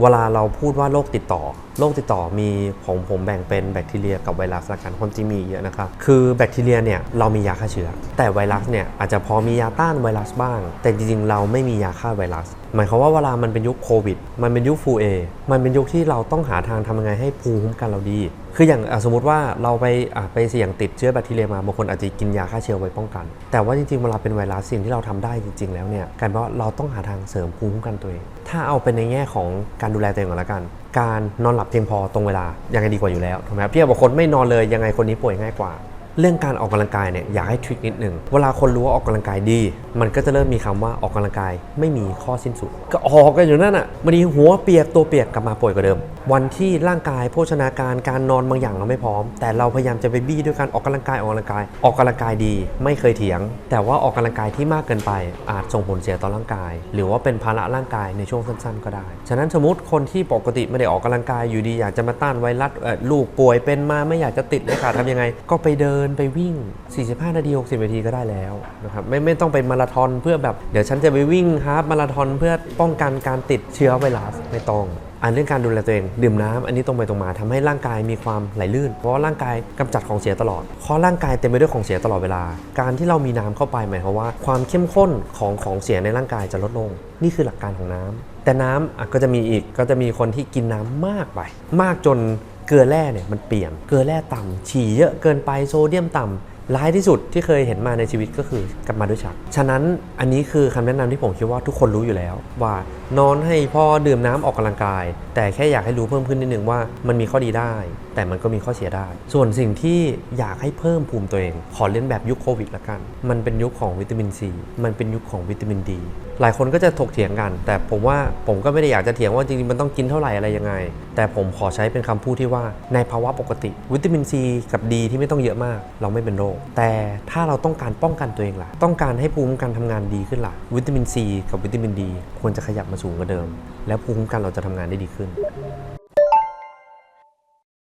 เวลาเราพูดว่าโรคติดต่อ โรคติดต่อมีผมผมแบ่งเป็นแบคทีเรียกับไวรัสละกันความจริงมีเยอะนะครับ คือแบคทีเรียเนี่ยเรามียาฆ่าเชื้อ แต่ไวรัสเนี่ยอาจจะพอมียาต้านไวรัสบ้าง แต่จริงๆ เราไม่มียาฆ่าไวรัส หมายความว่าเวลามันเป็นยุคโควิด มันเป็นยุคฟูเอ มันเป็นยุคที่เราต้องหาทางทำยังไงให้ภูมิคุ้มกันเราดี คืออย่างสมมติว่าเราไปไปเสี่ยงติดเชื้อแบคทีเรียมาบางคนอาจจะกินยาฆ่าเชื้อไว้ป้องกัน แต่ว่าจริงๆเวลาเป็นไวรัสสิ่งที่เราทำได้จริง ๆ แล้วเนี่ยการเป็นว่าเราต้องหาทางเสริมภูมิคุ้มกันตัวเอง ถ้าเอาเป็นในแง่ของการดูแลตัวเองก่อนละกัน การนอนหลับเพียงพอตรงเวลายังไงดีกว่าอยู่แล้วถูกไหมครับเทียบกับคนไม่นอนเลยยังไงคนนี้ป่วยง่ายกว่า เรื่องการออกกำลังกายเนี่ยอยากให้ทริคนิดหนึ่งเวลาคนรู้ว่าออกกำลังกายดี มันก็จะเริ่มมีคำว่าออกกำลังกายไม่มีข้อสิ้นสุด ก็ออกกันอยู่นั่นอะบางทีหัวเปียกตัวเปียกกลับมาป่วยกว่าเดิม วันที่ร่างกายโภชนาการการนอนบางอย่างเราไม่พร้อม แต่เราพยายามจะไปบี้ด้วยการออกกำลังกายออกกำลังกายออกกำลังกายดี ไม่เคยเถียง แต่ว่าออกกำลังกายที่มากเกินไป อาจส่งผลเสียต่อร่างกาย หรือว่าเป็นภาระร่างกายในช่วงสั้น ๆ ก็ได้ ฉะนั้นสมมติคนที่ปกติไม่ได้ออกกำลังกายอยู่ดีอยากจะมาต้านไวรัสลูกป่วยเป็นมาไม่อยากจะติดเลยค่ะทำยังไงก็ไปเดินไปวิ่ง 45 นาที 60 นาทีก็ได้แล้วนะครับไม่ไม่ต้องไปมาราธอนเพื่อแบบเดี๋ยวฉันจะไปวิ่งฮาล์ฟมาราธอนเพื่อป้องกันการติดเชื้อไวรัสไม่ต้องอันเรื่องการดูแลตัวเองดื่มน้ำอันนี้ตรงไปตรงมาทำให้ร่างกายมีความไหลลื่น เพราะว่าร่างกายกำจัดของเสียตลอดเพราะร่างกายเต็มไปด้วยของเสียตลอดเวลา การที่เรามีน้ำเข้าไปหมายความว่า ความเข้มข้นของของเสียในร่างกายจะลดลง นี่คือหลักการของน้ำแต่น้ำก็จะมีอีกก็จะมีคนที่กินน้ำมากไป มากจน เกลือแร่เนี่ยมันเปลี่ยน เกลือแร่ต่ำฉี่เยอะเกินไปโซเดียมต่ำ ร้ายที่สุดที่เคยเห็นมาในชีวิตก็คือกลับมาด้วยชัก ฉะนั้นอันนี้คือคำแนะนำที่ผมคิดว่าทุกคนรู้อยู่แล้ว ว่านอนให้พ่อดื่มน้ำออกกำลังกาย แต่แค่อยากให้รู้เพิ่มขึ้นนิดนึงว่ามันมีข้อดีได้ แต่มันก็มีข้อเสียได้ ส่วนสิ่งที่อยากให้เพิ่มภูมิตัวเอง ขอเล่นแบบยุคโควิดละกัน มันเป็นยุคของวิตามินซีมันเป็นยุคของวิตามินดีหลายคนก็จะถกเถียงกัน แต่ผมว่าผมก็ไม่ได้อยากจะเถียงว่าจริงๆมันต้องกินเท่าไหร่อะไรยังไง แต่ผมขอใช้เป็นคำพูดที่ว่าในภาวะปกติ วิตามินซีกับดีที่ไม่ต้องเยอะมาก เราไม่เป็นโรคแต่ถ้าเราต้องการป้องกันตัวเองล่ะ ต้องการให้ภูมิคุ้มกันทำงานดีขึ้นล่ะ วิตามินซีกับวิตามินดีควรจะขยับมาสูงกว่าเดิม แล้วภูมิคุ้มกันเราจะทำงานได้ดีขึ้น